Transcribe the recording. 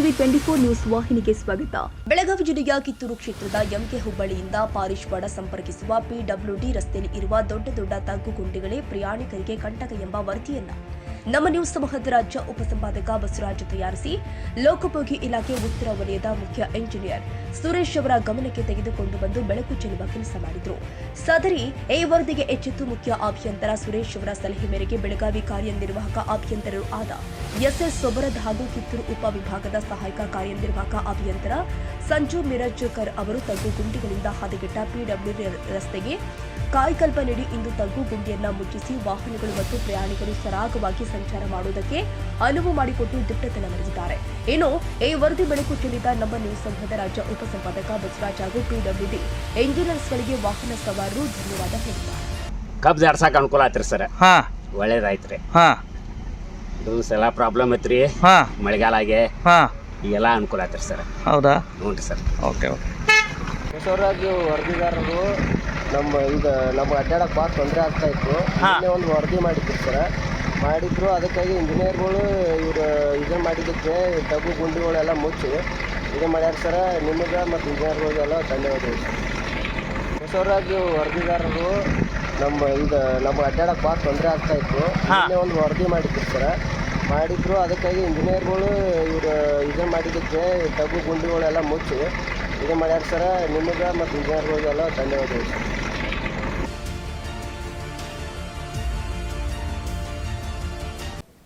TV twenty four news ವಾಹಿನಿಗೆ ಸ್ವಾಗತ. ಬೆಳಗಾವಿ ಜಿಲ್ಲೆಯ ಕಿತ್ತೂರು ಕ್ಷೇತ್ರದ ಎಂಕೆ ಹುಬ್ಬಳ್ಳಿಯಿಂದ ಪಾರಿಶ್ವಾಡ ಸಂಪರ್ಕಿಸುವ ಪಿಡಬ್ಲ್ಯೂಡಿ ರಸ್ತೆಯಲ್ಲಿ ಇರುವ ದೊಡ್ಡ ದೊಡ್ಡ ತಗ್ಗು ಗುಂಡಿಗಳೇ ಪ್ರಯಾಣಿಕರಿಗೆ ಕಂಟಕ ಎಂಬ ವರದಿಯನ್ನ. ನಮ್ಮ ನ್ಯೂಸ್ ಸಮೂಹದ ರಾಜ್ಯ ಉಪಸಂಪಾದಕ ಬಸವರಾಜ ತಯಾರಿಸಿ ಲೋಕೋಪಯೋಗಿ ಇಲಾಖೆ ಉತ್ತರ ವಲಯದ ಮುಖ್ಯ ಎಂಜಿನಿಯರ್ ಸುರೇಶ್ ಅವರ ಗಮನಕ್ಕೆ ತೆಗೆದುಕೊಂಡು ಬಂದು ಬೆಳಕು ಚೆಲ್ಲುವ ಕೆಲಸ ಮಾಡಿದ್ರು. ಸದರಿ ಈ ವರದಿಗೆ ಎಚ್ಚೆತ್ತು ಮುಖ್ಯ ಅಭಿಯಂತರ ಸುರೇಶ್ ಅವರ ಸಲಹೆ ಮೇರೆಗೆ ಬೆಳಗಾವಿ ಕಾರ್ಯನಿರ್ವಾಹಕ ಅಭಿಯಂತರರು ಆದ ಎಸ್ಎಸ್ ಸೊಬರದ್ ಹಾಗೂ ಕಿತ್ತೂರು ಉಪವಿಭಾಗದ ಸಹಾಯಕ ಕಾರ್ಯನಿರ್ವಾಹಕ ಅಭಿಯಂತರ ಸಂಜು ಮಿರಜ್ಕರ್ ಅವರು ತಗ್ಗು ಗುಂಡಿಗಳಿಂದ ಹದಗೆಟ್ಟ ಪಿಡಬ್ಲ್ಯೂ ರಸ್ತೆಗೆ ಕಾಯ್ಕಲ್ಪ ನೀಡಿ ಇಂದು ತಗ್ಗು ಗುಂಡಿಯನ್ನ ಮುಚ್ಚಿಸಿ ವಾಹನಗಳು ಮತ್ತು ಪ್ರಯಾಣಿಕರು ಸರಾಗವಾಗಿ ಸಂಚಾರ ಮಾಡುವುದಕ್ಕೆ ಅನುವು ಮಾಡಿಕೊಟ್ಟು ದಿಟ್ಟತನ ಮೆರೆದಿದ್ದಾರೆ. ಇನ್ನು ಈ ವರದಿ ಬೆಳಕು ಚೆಲ್ಲಿದ ನಮ್ಮ ನ್ಯೂಸ್ ಸಂಘದ ರಾಜ್ಯ ಉಪಸಂಪಾದಕ ಬಸವರಾಜ್ ಹಾಗೂ ಪಿಡಬ್ಲ್ಯೂಡಿ ಇಂಜಿನಿಯರ್ಸ್ಗಳಿಗೆ ವಾಹನ ಸವಾರರು ಧನ್ಯವಾದ ಹೇಳಿದ್ದಾರೆ. ಕಬ್ಜ್ ಆಡ್ಸಕ್ಕೆ ಅನುಕೂಲ ಆತ್ರಿ ಸರ್. ಹಾ. ಒಳ್ಳೇದಾಯ್ತು ರೀ. ಹಾ. ಇದು ಸಲ ಪ್ರಾಬ್ಲಮ್ ಐತ್ರಿ. ಹಾ. ಮಳೆಗಾಲ ಆಗಿ ಹಾ. ಈಗೆಲ್ಲ ಅನುಕೂಲ ಆತ್ರಿ ಸರ್. ಹೌದಾ? ಹ್ಞೂ ರೀ ಸರ್. Okay okay. ಬಸವರಾಜು ವರದಿಗಾರರು ನಮ್ಮ ಈಗ ನಮ್ಗೆ ಅಡ್ಡಾಡಕ್ಕೆ ಭಾಳ ತೊಂದರೆ ಆಗ್ತಾ ಇತ್ತು. ಹಾ. ನಿನ್ನೆ ಒಂದು ವರದಿ ಮಾಡಿದ್ರು ಸರ್. ಮಾಡಿದ್ರು. ಅದಕ್ಕಾಗಿ ಇಂಜಿನಿಯರ್ಗಳು ಇವರು ಇದು ಮಾಡಿದ್ದಕ್ಕೆ ತಗ್ಗು ಗುಂಡಿಗಳೆಲ್ಲ ಮುಚ್ಚಿ ಇದು ಮಾಡ್ಯಾರ ಸರ. ನಿಮಗೆ ಮತ್ತು ಇಂಜಿನಿಯರ್ಗಳಿಗೆಲ್ಲ ಧನ್ಯವಾದಗಳು ಹೊಸವರಾಗಿ ಬಸವರಾಜು ವರದಿಗಾರರು ನಮ್ಮ ಈಗ ನಮ್ಗೆ ಅಡ್ಡಾಡಕ್ಕೆ ಭಾಳ ತೊಂದರೆ ಆಗ್ತಾ ಇತ್ತು. ಒಂದು ವರದಿ ಮಾಡಿದ್ರು ಸರ. ಮಾಡಿದ್ರು. ಅದಕ್ಕಾಗಿ ಇಂಜಿನಿಯರ್ಗಳು ಇವರು ಇದು ಮಾಡಿದ್ದಕ್ಕೆ ತಗ್ಗು ಗುಂಡಿಗಳೆಲ್ಲ ಮುಚ್ಚಿ ಇದು ಮಾಡ್ಯಾರ ಸರ. ನಿಮಗೆ ಮತ್ತು ಇಂಜಿನಿಯರ್ಗಳಿಗೆಲ್ಲ ಧನ್ಯವಾದಗಳು